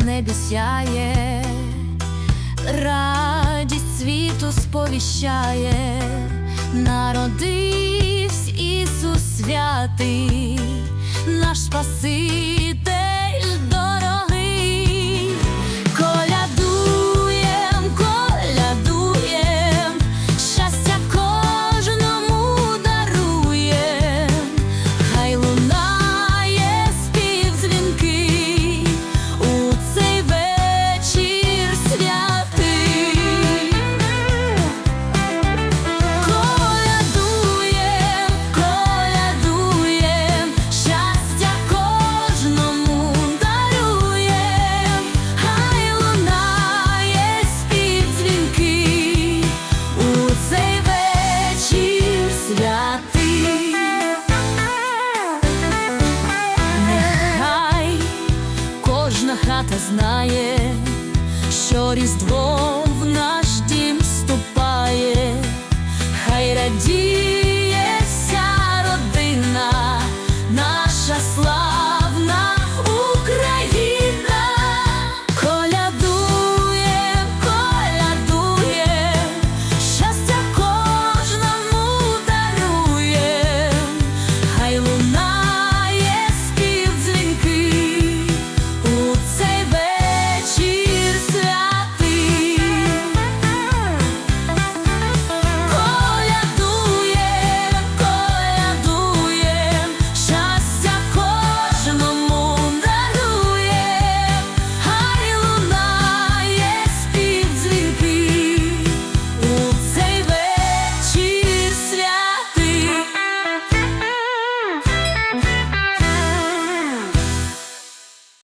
в небі сяє, радість світу сповіщає, народився Ісус святий, наш спаситель. Та знає, що різдво в наш дім ступає, хай радіє вся родина, наша слава.